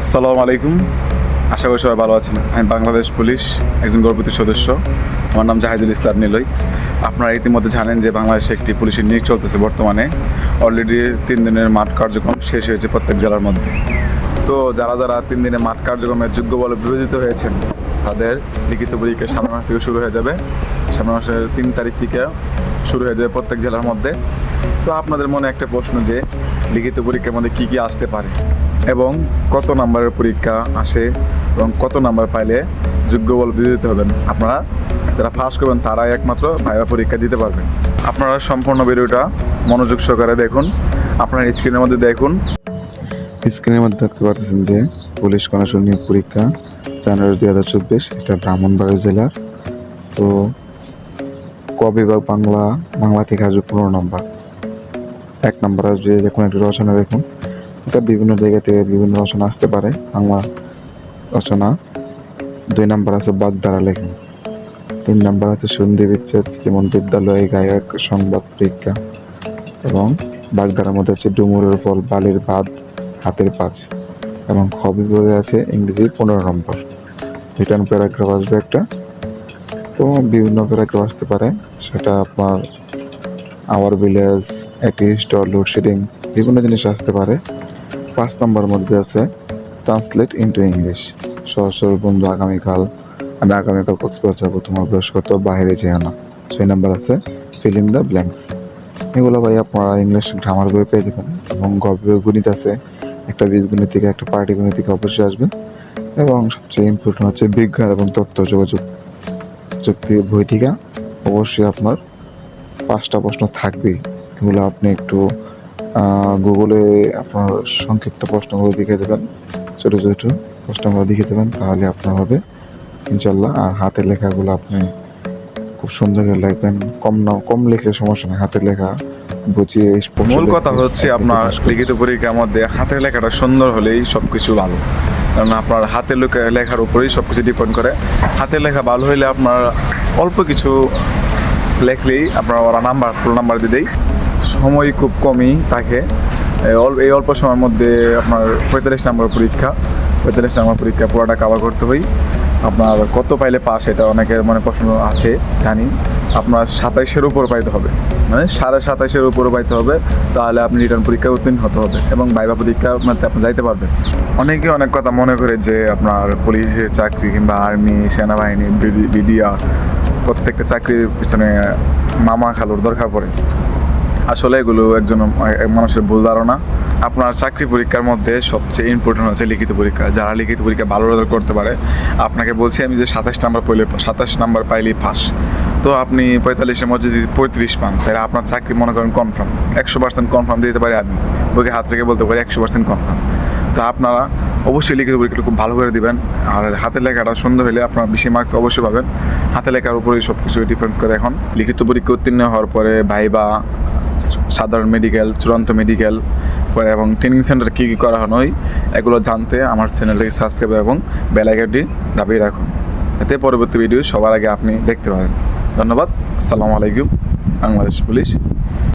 আসসালামু আলাইকুম। আশা করি সবাই ভালো আছেন। আমি বাংলাদেশ পুলিশ, একজন গর্বিত সদস্য। আমার নাম জাহিদুল ইসলাম নিলই আপনারা ইতিমধ্যে জানেন যে বাংলাদেশে একটি পুলিশের নিয়োগ চলতেছে বর্তমানে। অলরেডি তিন দিনের মাঠ কার্যক্রম শেষ হয়েছে প্রত্যেক জেলার মধ্যে। তো যারা যারা তিন দিনের মাঠ কার্যক্রমের যোগ্য বলে বিবেচিত হয়েছেন তাদের লিখিত পরীক্ষা সামনের মাস থেকে শুরু হয়ে যাবে। সামনের মাসের তিন তারিখ থেকে শুরু হয়ে যাবে প্রত্যেক জেলার মধ্যে। তো আপনাদের মনে একটা প্রশ্ন যে, লিখিত পরীক্ষার মধ্যে কী কী আসতে পারে? এবং কত নাম্বারের পরীক্ষা আসে এবং কত নাম্বার পাইলে যোগ্য বল বিবেচিত হবেন আপনারা যারা পাস করবেন, তারাই একমাত্র ভাইবা পরীক্ষা দিতে পারবেন আপনারা সম্পূর্ণ ভিডিওটা মনোযোগ সহকারে দেখুন। আপনার স্ক্রিনের মধ্যে দেখুন। স্ক্রিনের মধ্যে দেখতে পাচ্ছেন যে পুলিশ কমিশন নিয়োগ পরীক্ষা, জানুয়ারি দুই হাজার চব্বিশ, এটা ব্রাহ্মণবাড়িয়া জেলার। তো, ক বিভাগ বাংলা বাংলা থেকে আসবে পনেরো নম্বর। এক নম্বর আসবে যে কোনো একটি রচনা দেখুন। এটা বিভিন্ন জায়গা থেকে বিভিন্ন রচনা আসতে পারে, বাংলা রচনা। দুই নম্বর আছে বাগধারা লেখেন তিন নম্বর আছে সন্ধি বিচ্ছেদ, যেমন বিদ্যালয়ে গায়ক, সংবাদ পরীক্ষা। এবং বাগধারার মধ্যে আছে ডুমুরের ফল, বালির ভাত, হাতের পাঁচ। এবং খ বিভাগে আছে ইংরেজি পনেরো নম্বর। রিটার্ন প্যারাগ্রাফ আসবে একটা। তো বিভিন্ন প্যারাগ্রাফ আসতে পারে। সেটা আপনার our village artist stall load shedding বিভিন্ন জিনিস আসতে পারে। পাঁচ নম্বর মধ্যে আছে ট্রান্সলেট ইন্টু ইংলিশ সরাসরি বন্ধু, আগামীকাল, আমি আগামীকাল কক্সবাজার যাব, তোমার কত বাইরে যেও না। ছয় নম্বর আছে ফিল ইন দ্য ব্ল্যাঙ্কস এগুলো ভাই আপনারা ইংলিশ গ্রামার বই পেয়ে যাবেন এবং গল্প গণিত আছে। একটা বীজগণিত থেকে একটা পার্টি গণিত থেকে অবশ্যই আসবে। এবং সবচেয়ে ইম্পর্টেন্ট হচ্ছে বিজ্ঞান এবং তথ্য, যোগাযোগ বই থেকে অবশ্যই আপনার পাঁচটা প্রশ্ন থাকবেই। এগুলো আপনি একটু গুগলে আপনার সংক্ষিপ্ত প্রশ্নগুলো দেখে দেবেন, ছোটো ছোটো প্রশ্নগুলো দেখে দেবেন, তাহলে আপনার হবে। ইনশাল্লাহ আর হাতের লেখাগুলো আপনি খুব সুন্দর করে লিখবেন। কম না, কম লিখলে সমস্যা নেই, হাতের লেখা বুঝিয়ে মূল কথা হচ্ছে আপনার লিখিত পরীক্ষার মধ্যে হাতের লেখাটা সুন্দর হলেই সব কিছু ভালো। কারণ আপনার হাতের লেখা- লেখার উপরেই সব কিছু ডিপেন্ড করে। হাতের লেখা ভালো হলে আপনার অল্প কিছু লেখলেই আপনার ওরা নাম্বার ফুল নাম্বার দিয়ে দেয়। সময় খুব কমই থাকে। এই এই অল্প সময়ের মধ্যে আপনার পঁয়তাল্লিশ নম্বর পরীক্ষা। পঁয়তাল্লিশ নাম্বার পরীক্ষা পুরোটা কাভার করতে হয়। আপনার কত পাইলে পাস এটা অনেকের মনে প্রশ্ন আছে, জানি। আপনার সাতাইশের উপর পাইতে হবে। মানে সাড়ে সাতাইশের উপর পাইতে হবে, তাহলে আপনি রিটার্ন পরীক্ষায় উত্তীর্ণ হতে হবে এবং ভাইবা পরীক্ষা মানে আপনি যাইতে পারবেন। অনেকে অনেক কথা মনে করে যে আপনার পুলিশের চাকরি কিংবা আর্মি সেনাবাহিনী বিডিআর প্রত্যেকটা চাকরির পিছনে মামা খালুর দরকার পড়ে। আসলে এগুলো একজন মানুষের ভুল ধারণা। আপনার চাকরি পরীক্ষার মধ্যে সবচেয়ে ইম্পর্টেন্ট হচ্ছে লিখিত পরীক্ষা। যারা লিখিত পরীক্ষা ভালো রেজাল্ট করতে পারে, আপনাকে বলছি আমি যে সাতাশ নাম্বার পাইলে সাতাশ নাম্বার পাইলেই পাস তো আপনি পঁয়তাল্লিশের মধ্যে যদি পঁয়ত্রিশ পান, তাহলে আপনার চাকরি মনে করেন কনফার্ম একশো পার্সেন্ট কনফার্ম দিতে পারি আমি। ওকে হাত রেখে বলতে পারি একশো পার্সেন্ট কনফার্ম তো আপনারা অবশ্যই লিখিত পরীক্ষাটা খুব ভালো করে দিবেন। আর হাতের লেখাটা সুন্দর হলে আপনারা বেশি মার্কস অবশ্যই পাবেন। হাতের লেখার উপরেই সব কিছু ডিফারেন্স করে এখন। লিখিত পরীক্ষা উত্তীর্ণ হওয়ার পরে ভাইবা সাধারণ মেডিকেল চূড়ান্ত মেডিকেল এবং ট্রেনিং সেন্টার কী কী করা হয় এগুলো জানতে আমার চ্যানেলটিকে সাবস্ক্রাইব এবং বেল আইকনটি দাবিয়ে রাখুন। এতে পরবর্তী ভিডিও সবার আগে আপনি দেখতে পারেন। ধন্যবাদ। আসসালামু আলাইকুম। বাংলাদেশ পুলিশ।